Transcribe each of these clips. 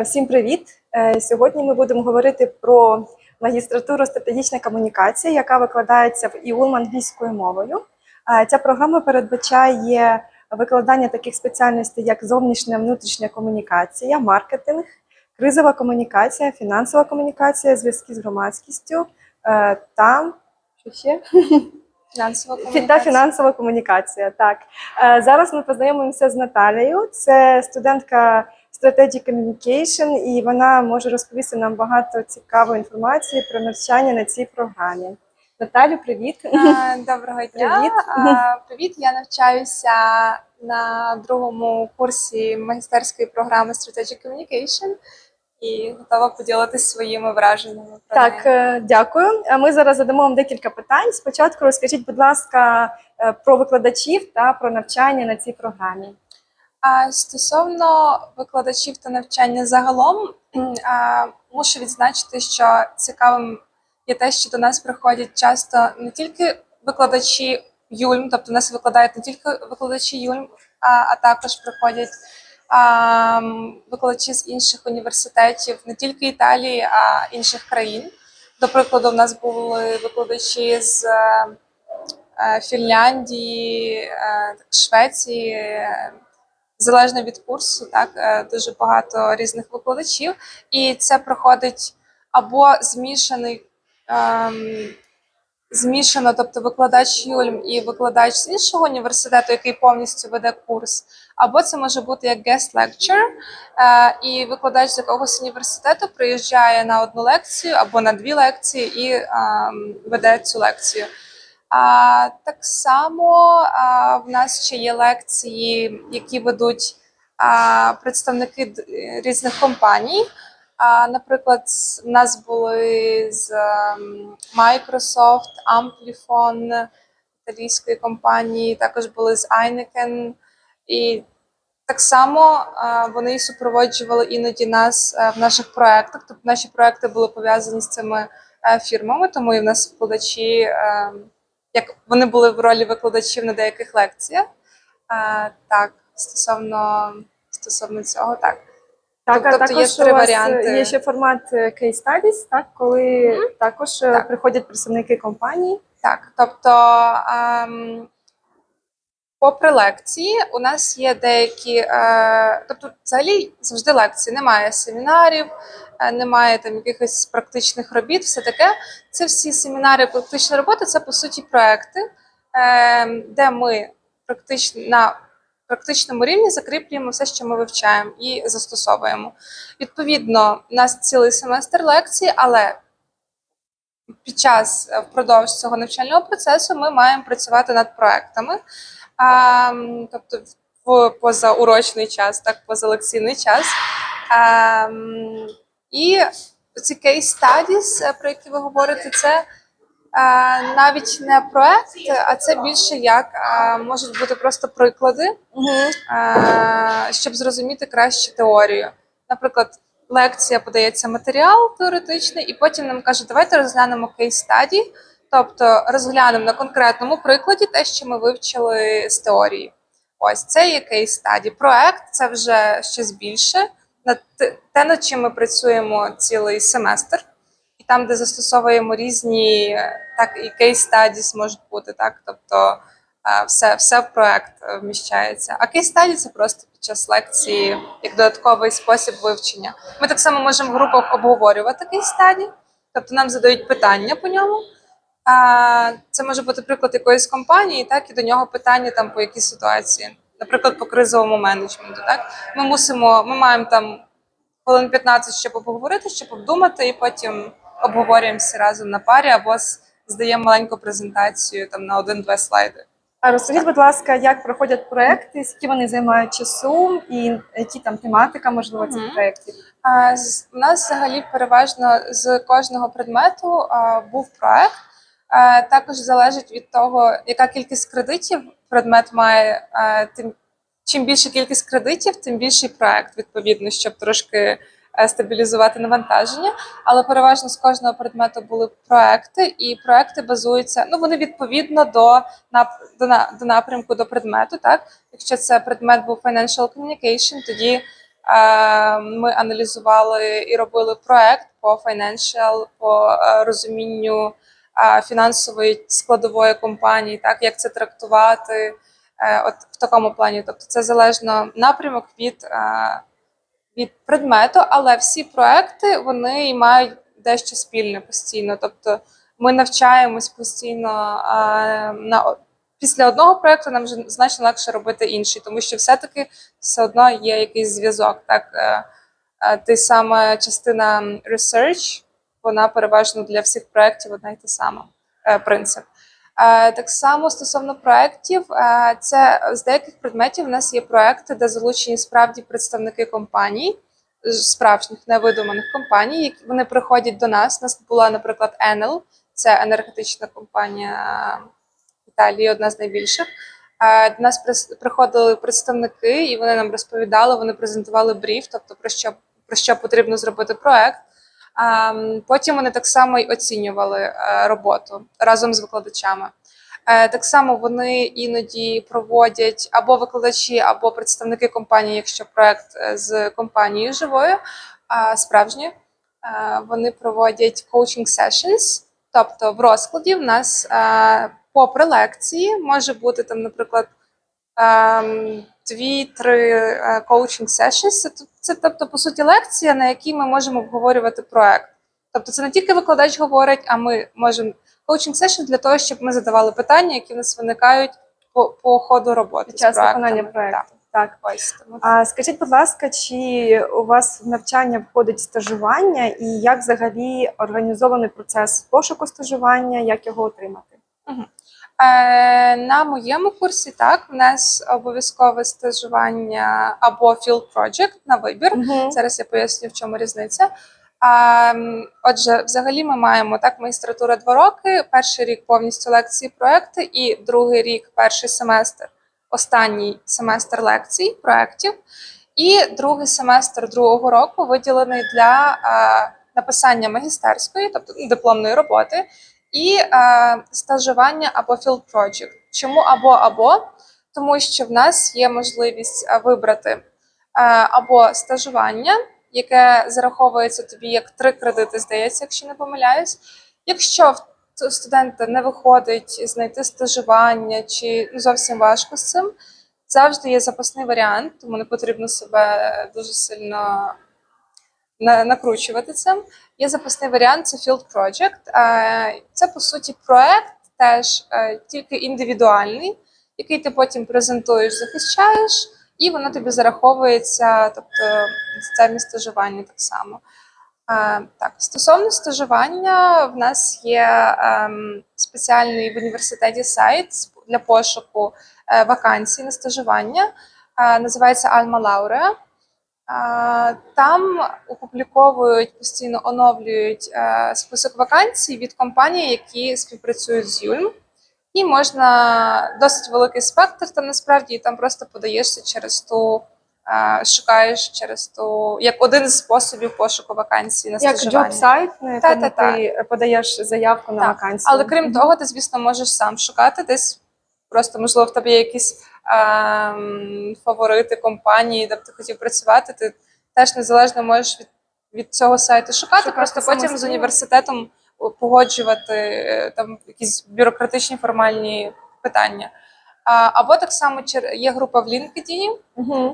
Всім привіт! Е, Сьогодні ми будемо говорити про магістратуру стратегічна комунікація, яка викладається в ІУЛМ англійською мовою. Е, Ця програма передбачає викладання таких спеціальностей, як зовнішня внутрішня комунікація, маркетинг, кризова комунікація, фінансова комунікація, зв'язки з громадськістю е, та що ще? Фінансова Фі- Та фінансова комунікація. Так зараз ми познайомимося з Наталією. Це студентка Strategic Communication, і вона може розповісти нам багато цікавої інформації про навчання на цій програмі. Наталю, привіт! Доброго дня. Привіт. Привіт. Я навчаюся на другому курсі магістерської програми Strategic Communication і готова поділитися своїми враженнями. Так, е, дякую. Ми зараз задамо вам декілька питань. Спочатку розкажіть, будь ласка, е, про викладачів та про навчання на цій програмі. А стосовно викладачів та навчання загалом, а, мушу відзначити, що цікавим є те, що до нас приходять часто не тільки викладачі Юльм, тобто нас викладають не тільки викладачі Юльм, а, а також приходять а, викладачі з інших університетів, не тільки Італії, а інших країн. До прикладу, в нас були викладачі з е, е, Фінляндії, е, Швеції. Залежно від курсу, так е, дуже багато різних викладачів, і це проходить або змішаний. Ем, Змішано, тобто викладач Юльм і викладач з іншого університету, який повністю веде курс, або це може бути як guest lecture, е, і викладач з якогось університету приїжджає на одну лекцію або на дві лекції і ем, веде цю лекцію. А, так само в нас ще є лекції, які ведуть представники різних компаній. Наприклад, в нас були з ем, Microsoft, Amplifon, італійської компанії, також були з Heineken. І так само вони супроводжували іноді нас е, в наших проєктах. Тобто наші проекти були пов'язані з цими е, фірмами, тому і в нас викладачі, е, як вони були в ролі викладачів на деяких лекціях. Е, Так, стосовно, стосовно цього, так. Так, а Тобто є три у вас варіанти. є ще формат е, case studies, так, коли також е, Так. приходять представники компанії. Так, тобто, ем, попри лекції, у нас є деякі, е, тобто, взагалі завжди лекції, немає семінарів, немає там якихось практичних робіт, все таке. Це всі семінари, практичні роботи, це по суті проекти, е, де ми практично на практичному рівні закріплюємо все, що ми вивчаємо і застосовуємо. Відповідно, у нас цілий семестр лекцій, але під час е, впродовж цього навчального процесу ми маємо працювати над проектами, тобто в позаурочний час, так позалекційний час. І ці case studies, е, про які ви говорите, це е, навіть не проект, а це більше як е, можуть бути просто приклади, е, щоб зрозуміти краще теорію. Наприклад, лекція подається матеріал теоретичний, і потім нам кажуть, давайте розглянемо кейс стадії, тобто розглянемо на конкретному прикладі те, що ми вивчили з теорії. Ось це є кейс стаді. Проект це вже щось більше. На те- над чим ми працюємо цілий семестр, і там, де застосовуємо різні, е, так і кейс стадіс можуть бути, так, тобто е, все, все в проект е, вміщається. А кейс стаді це просто під час лекції як додатковий спосіб вивчення. Ми так само можемо в групах обговорювати кейс стаді, тобто нам задають питання по ньому. Це може бути приклад якоїсь компанії, так і до нього питання там по якійсь ситуації, наприклад, по кризовому менеджменту. Так ми мусимо, ми маємо там хвилин 15, щоб обговорити, щоб обдумати, і потім обговорюємо всі разом на парі або здаємо маленьку презентацію там на один-два слайди. А розкажіть, будь ласка, як проходять проекти, скільки вони займають часу, і які там тематика можливо цих Мгм. проєктів? А, з- У нас взагалі переважно з кожного предмету а, був проект. А, Також залежить від того, яка кількість кредитів предмет має. а, Тим чим більша кількість кредитів, тим більший проект, відповідно, щоб трошки е, стабілізувати навантаження. Але переважно з кожного предмету були проекти, і проекти базуються. Ну вони відповідно до до, напрямку до предмету. Так, якщо це предмет був financial communication, тоді Е, Ми аналізували і робили проект по financial, по е, розумінню фінансової складової компанії, так як це трактувати. Е, От в такому плані. Тобто, це залежно напрямок від, е, від предмету, але всі проекти вони мають дещо спільне постійно. Тобто, ми навчаємось постійно е, на після одного проекту нам вже значно легше робити інший, тому що все-таки все одно є якийсь зв'язок. Так, ти саме частина research, вона переважно для всіх проєктів одна й та сама принцип. Е, Так само стосовно проєктів, е, це з деяких предметів у нас є проекти, де залучені справді представники компаній, справжніх невидуманих компаній, які вони приходять до нас. У нас була, наприклад, Enel, це енергетична компанія Італії, одна з найбільших. Е, До нас приходили представники, і вони нам розповідали, вони презентували бриф, тобто про що, про що потрібно зробити проект. А, м, Потім вони так само й оцінювали е, роботу разом з викладачами. Е, Так само вони іноді проводять або викладачі, або представники компанії, якщо проект е, з компанією живою, а, справжні, вони проводять coaching sessions, тобто в розкладі в нас попри лекції може бути там, наприклад, ем, дві-три coaching sessions. Це, це тобто, по суті, лекція, на якій ми можемо обговорювати проект. Тобто, це не тільки викладач говорить, а ми можемо coaching session для того, щоб ми задавали питання, які в нас виникають по, по ходу роботи. Під час виконання проекту. Так. Так, ось тому. А скажіть, будь ласка, чи у вас в навчання входить стажування, і як взагалі організований процес пошуку стажування, як його отримати? Е, на моєму курсі так в нас обов'язкове стажування або field project на вибір. Мгм. Зараз я поясню, в чому різниця. А, отже, взагалі ми маємо так магістратура два роки. Перший рік повністю лекції, проекти, і другий рік, перший семестр, останній семестр лекцій, проєктів. І другий семестр другого року виділений для а, написання магістерської, тобто ну, дипломної роботи, і а, стажування або field project. Чому або або? Тому що в нас є можливість вибрати е, або стажування, яке зараховується тобі як три кредити, здається, якщо не помиляюсь. Якщо в студента не виходить знайти стажування чи зовсім важко з цим, завжди є запасний варіант, тому не потрібно себе дуже сильно накручувати цим. Є запасний варіант це Field Project. Це по суті проект, теж е, тільки індивідуальний, який ти потім презентуєш, захищаєш, і воно тобі зараховується, тобто це стажування так само. Так, стосовно стажування, в нас є ем, спеціальний в університеті сайт для пошуку е, вакансій на стажування. Е, Називається Alma Laurea. Там опубліковують постійно оновлюють е, список вакансій від компаній, які співпрацюють з Юльм. І можна досить великий спектр там насправді, і там просто подаєшся через ту, е, шукаєш через ту, як один з способів пошуку вакансій на Як стажування. джоб-сайт, на Та-та-та. ти подаєш заявку на вакансію. Але крім того, ти, звісно, можеш сам шукати десь. Просто, можливо, в тебе є якісь фаворити компанії, де б ти хотів працювати. Ти теж незалежно можеш від, від цього сайту шукати, Шукати просто потім з університетом погоджувати е, там якісь бюрократичні формальні питання. Або так само є група в LinkedIn,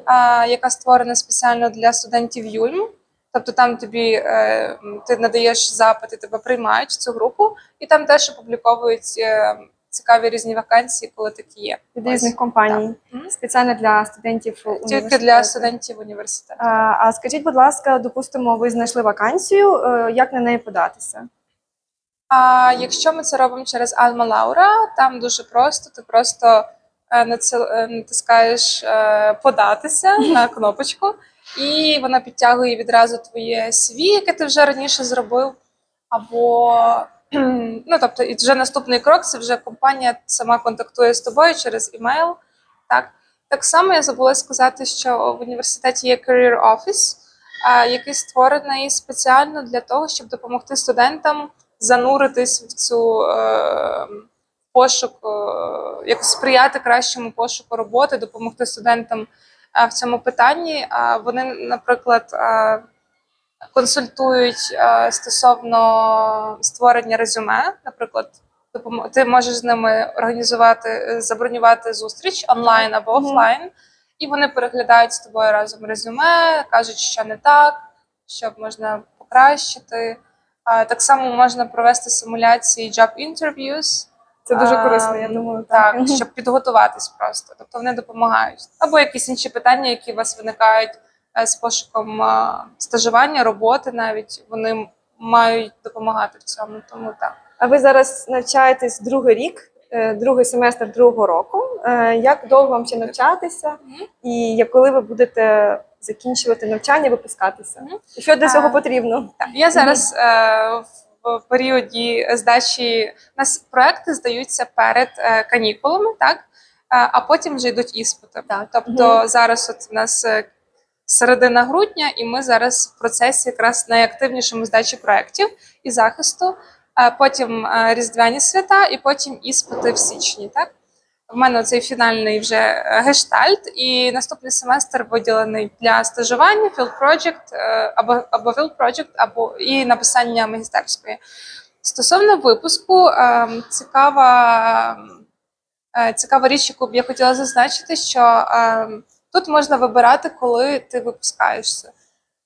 а, яка створена спеціально для студентів Юльм. Тобто там тобі е, ти надаєш запит, і тебе приймають в цю групу, і там теж опубліковують е, цікаві різні вакансії, коли такі є. Від різних компаній, Мгм. спеціально для студентів Тільки для студентів університету. А, а скажіть, будь ласка, допустимо, ви знайшли вакансію, е, як на неї податися? А якщо ми це робимо через Alma Laura, там дуже просто, ти просто е, е, натискаєш податися на кнопочку, і вона підтягує відразу твоє CV, яке ти вже раніше зробив. Або ну, тобто, і вже наступний крок це вже компанія сама контактує з тобою через імейл. Так, так само я забула сказати, що в університеті є Career Office, який створений спеціально для того, щоб допомогти студентам зануритись в цю е, пошук, е, як сприяти кращому пошуку роботи, допомогти студентам е, в цьому питанні. Вони, наприклад, е, консультують е, стосовно створення резюме. Наприклад, ти можеш з ними організувати, е, забронювати зустріч онлайн або офлайн, і вони переглядають з тобою разом резюме, кажуть, що не так, що можна покращити. Так само можна провести симуляції job interviews. Це дуже А, корисно, я думаю. Так, щоб підготуватись просто. Тобто вони допомагають. Або якісь інші питання, які у вас виникають з пошуком е, стажування, роботи навіть вони мають допомагати в цьому. Тому так. А ви зараз навчаєтесь другий рік, е, другий семестр другого року. Е, Як довго вам ще навчатися? І коли ви будете закінчувати навчання, випускатися? І що для цього потрібно? Так, я зараз е, в періоді здачі нас проекти здаються перед е, канікулами, так? Е, а потім вже йдуть іспити. Так. Тобто зараз от у нас е, середина грудня, і ми зараз в процесі якраз найактивнішому здачі проєктів і захисту. Потім е, різдвяні свята, і потім іспити в січні. Так в мене цей фінальний вже е, гештальт, і наступний семестр виділений для стажування, field project, е, або або field project, або і написання магістерської. Стосовно випуску, цікава, цікава річ, яку б я хотіла зазначити, що тут можна вибирати, коли ти випускаєшся.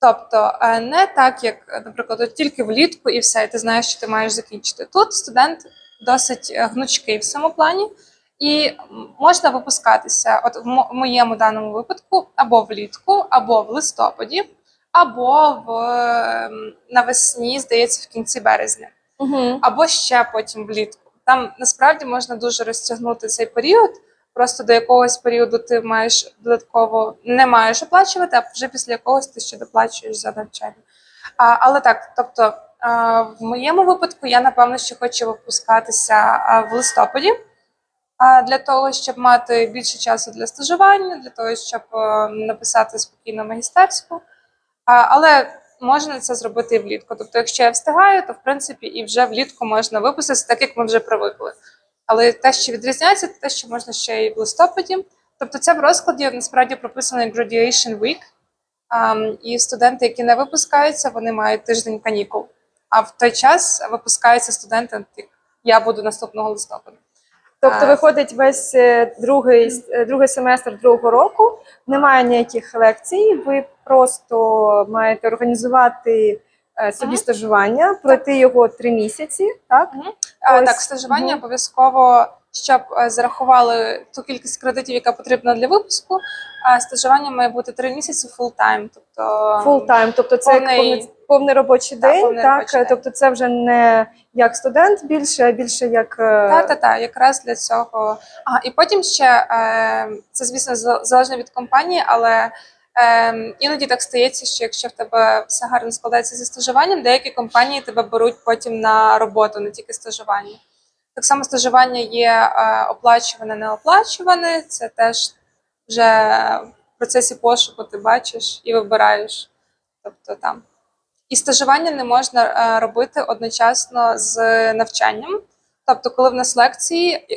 Тобто е, не так, як, наприклад, от тільки влітку і все, і ти знаєш, що ти маєш закінчити. Тут студент досить е, гнучкий в цьому плані, і можна випускатися, от в моєму даному випадку, або влітку, або в листопаді, або в ем, навесні, здається, в кінці березня Угу. або ще потім влітку. Там насправді можна дуже розтягнути цей період. Просто до якогось періоду ти маєш додатково не маєш оплачувати, а вже після якогось ти ще доплачуєш за навчання. А, але так, тобто а, в моєму випадку я напевно ще хочу випускатися а, в листопаді. А для того, щоб мати більше часу для стажування, для того, щоб е, написати спокійно магістерську. А, але можна це зробити і влітку. Тобто, якщо я встигаю, то в принципі і вже влітку можна випуститися, так як ми вже привикли. Але те, що відрізняється, це те, що можна ще і в листопаді. Тобто, це в розкладі насправді прописано як graduation week. Ам, і студенти, які не випускаються, вони мають тиждень канікул. А в той час випускаються студенти, як я буду наступного листопада. Тобто виходить весь е, другий, е, другий семестр другого року, немає ніяких лекцій, ви просто маєте організувати собі Мгм. стажування, пройти його три місяці, так? Ось, так, стажування обов'язково, щоб е, зарахували ту кількість кредитів, яка потрібна для випуску. А стажування має бути три місяці time. Тобто time, тобто це як повний- повний, повний робочий Так, день, повний так? робочий день. Тобто це вже не як студент більше, а більше як е, Та, та, та, якраз для цього. А, і потім ще е, це, звісно, за- залежно від компанії, але е, іноді так стається, що якщо в тебе все гарно складається зі стажуванням, деякі компанії тебе беруть потім на роботу, не тільки стажування. Так само стажування є е, оплачуване, неоплачуване. Це теж вже в процесі пошуку ти бачиш і вибираєш. Тобто там. І стажування не можна е, робити одночасно з навчанням. Тобто, коли в нас лекції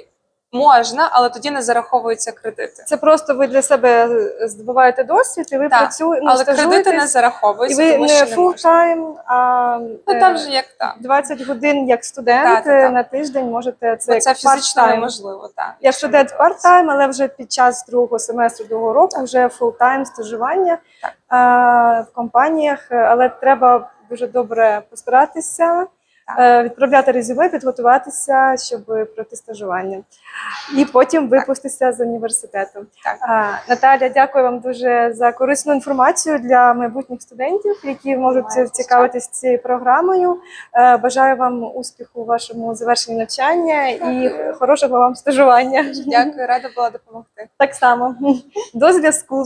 можна, але тоді не зараховуються кредити. це просто ви для себе здобуваєте досвід, і ви Так, працюєте, ну, але кредити не стажуєтесь, і ви тому не time, а Ну е, там же як так. 20 годин як студент Так, так, так. е, на тиждень можете це Бо це фізично неможливо. Так, Я студент part-time, але вже під час другого семестру другого року вже full-time стажування Так. а, в компаніях, е, але треба дуже добре постаратися, Так. е, відправляти резюме, підготуватися, щоб пройти стажування. І потім випуститися з університету. Так. Наталя, дякую вам дуже за корисну інформацію для майбутніх студентів, які можуть цікавитись цією програмою. Е, Бажаю вам успіху у вашому завершенні навчання і хорошого вам стажування. Дякую, рада була допомогти. Так само. До зв'язку.